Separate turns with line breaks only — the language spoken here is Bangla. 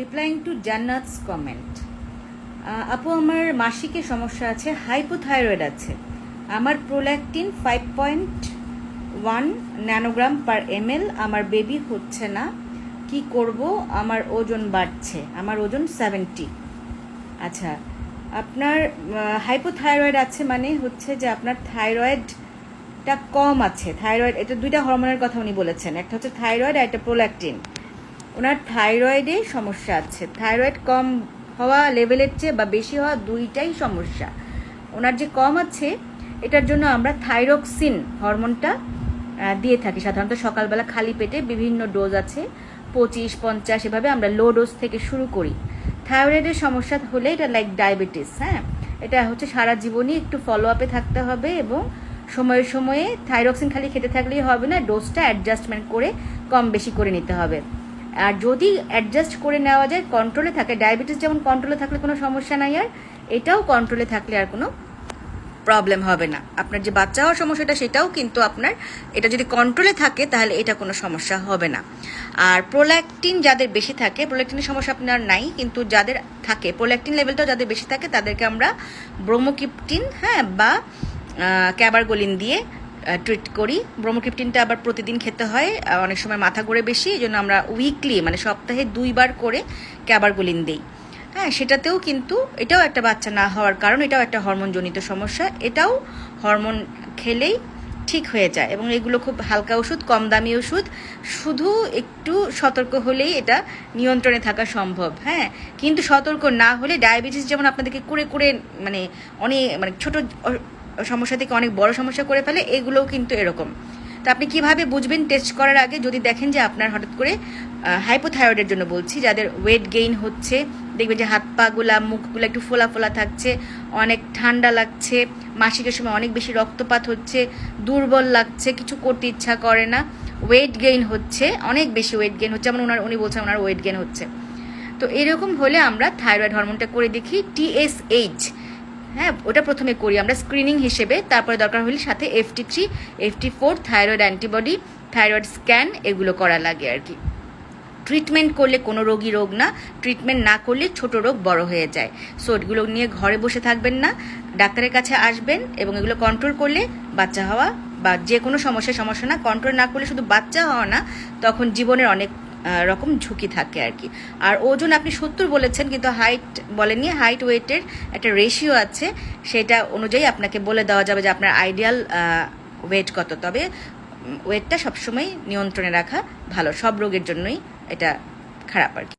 রিপ্লাইং টু জান্নাতস কমেন্ট আপু, আমার মাসিকের সমস্যা আছে হাইপোথাইরয়েড আছে। আমার prolactin five point one nanogram per mL আমার বেবি হচ্ছে না। কি করব? আমার ওজন বাড়ছে, আমার ওজন সেভেন্টি আচ্ছা আপনার হাইপোথাইরয়েড আছে মানে হচ্ছে যে আপনার থাইরয়েডটা কম আছে। থাইরয়েড এটা দুইটা হরমোনের কথা উনি বলেছেন। একটা হচ্ছে থাইরয়েড আর একটা প্রোল্যাকটিন ওনার থাইরয়েডে সমস্যা আছে। থাইরয়েড কম হওয়া লেভেলের চেয়ে বা বেশি হওয়া দুইটাই সমস্যা। ওনার যে কম আছে, এটার জন্য আমরা থাইরক্সিন হরমোনটা দিয়ে থাকি। সাধারণত সকালবেলা খালি পেটে বিভিন্ন ডোজ আছে, পঁচিশ, পঞ্চাশ, এভাবে আমরা লো ডোজ থেকে শুরু করি। থাইরয়েডের সমস্যা হলে এটা লাইক ডায়াবেটিস হ্যাঁ? এটা হচ্ছে সারা জীবনই একটু ফলো আপে থাকতে হবে এবং সময়ে সময়ে থাইরক্সিন খালি খেতে থাকলেই হবে না ডোজটা অ্যাডজাস্টমেন্ট করে কম বেশি করে নিতে হবে। আর যদি অ্যাডজাস্ট করে নেওয়া যায় কন্ট্রোলে থাকে ডায়াবেটিস যেমন কন্ট্রোলে থাকলে কোনো সমস্যা নাই আর, এটাও কন্ট্রোলে থাকলে আর কোনো প্রবলেম হবে না। আপনার যে বাচ্চা হওয়ার সমস্যাটা সেটাও কিন্তু আপনার, এটা যদি কন্ট্রোলে থাকে তাহলে এটা কোনো সমস্যা হবে না। আর প্রোল্যাকটিন যাদের বেশি থাকে প্রোল্যাকটিনের সমস্যা আপনার নাই, কিন্তু যাদের থাকে প্রোল্যাকটিন লেভেলটাও যাদের বেশি থাকে, তাদেরকে আমরা ব্রোমোকিপটিন হ্যাঁ বা ক্যাবারগোলিন দিয়ে ট্রিট করি। ব্রোমোকিপটিনটা আবার প্রতিদিন খেতে হয় অনেক সময় মাথা ঘুরে বেশি, এই জন্য আমরা উইকলি মানে সপ্তাহে দুইবার করে ক্যাবারগোলিন দিই। হ্যাঁ সেটাতেও কিন্তু এটাও একটা বাচ্চা না হওয়ার কারণ, এটাও একটা হরমোনজনিত সমস্যা, এটাও হরমোন খেলেই ঠিক হয়ে যায় এবং এগুলো খুব হালকা ওষুধ, কম দামি ওষুধ, শুধু একটু সতর্ক হলেই এটা নিয়ন্ত্রণে থাকা সম্ভব হ্যাঁ। কিন্তু সতর্ক না হলে ডায়াবেটিস যেমন আপনাদেরকে করে করে মানে অনেক মানে ছোট সমস্যা থেকে অনেক বড় সমস্যা করে ফেলে, এগুলোও কিন্তু এরকম। তো আপনি কীভাবে বুঝবেন টেস্ট করার আগে? যদি দেখেন যে আপনার হঠাৎ করে হাইপোথাইরয়েডের জন্য বলছি, যাদের ওয়েট গেইন হচ্ছে, দেখবেন যে হাত পাগুলা মুখগুলো একটু ফোলা ফোলা থাকছে, অনেক ঠান্ডা লাগছে, মাসিকের সময় অনেক বেশি রক্তপাত হচ্ছে, দুর্বল লাগছে, কিছু করতে ইচ্ছা করে না ওয়েট গেইন হচ্ছে, অনেক বেশি ওয়েট গেইন হচ্ছে, যেমন ওনার, উনি বলছেন ওনার ওয়েট গেইন হচ্ছে। তো এরকম হলে আমরা থাইরয়েড হরমোনটা করে দেখি টিএসএইচ হ্যাঁ ওটা প্রথমে করি। আমরা স্ক্রিনিং হিসেবে, তারপরে দরকার হলে সাথে FT three FT four thyroid antibody thyroid scan এগুলো করা লাগে আর কি। ট্রিটমেন্ট করলে কোনো রোগী রোগ না ট্রিটমেন্ট না করলে ছোট রোগ বড় হয়ে যায়। সো এগুলো নিয়ে ঘরে বসে থাকবেন না, ডাক্তারের কাছে আসবেন এবং এগুলো কন্ট্রোল করলে বাচ্চা হওয়া বা যে কোনো সমস্যার সমস্যা না কন্ট্রোল না করলে শুধু বাচ্চা হওয়া না, তখন জীবনের অনেক রকম ঝুঁকি থাকে আর কি। আর ওজন আপনি সত্তর বলেছেন, কিন্তু হাইট বলেননি হাইট ওয়েটের একটা রেশিও আছে, সেটা অনুযায়ী আপনাকে বলে দেওয়া যাবে যে আপনার আইডিয়াল ওয়েট কত। তবে ওয়েটটা সবসময় নিয়ন্ত্রণে রাখা ভালো, সব রোগের জন্যই এটা খারাপ আর কি।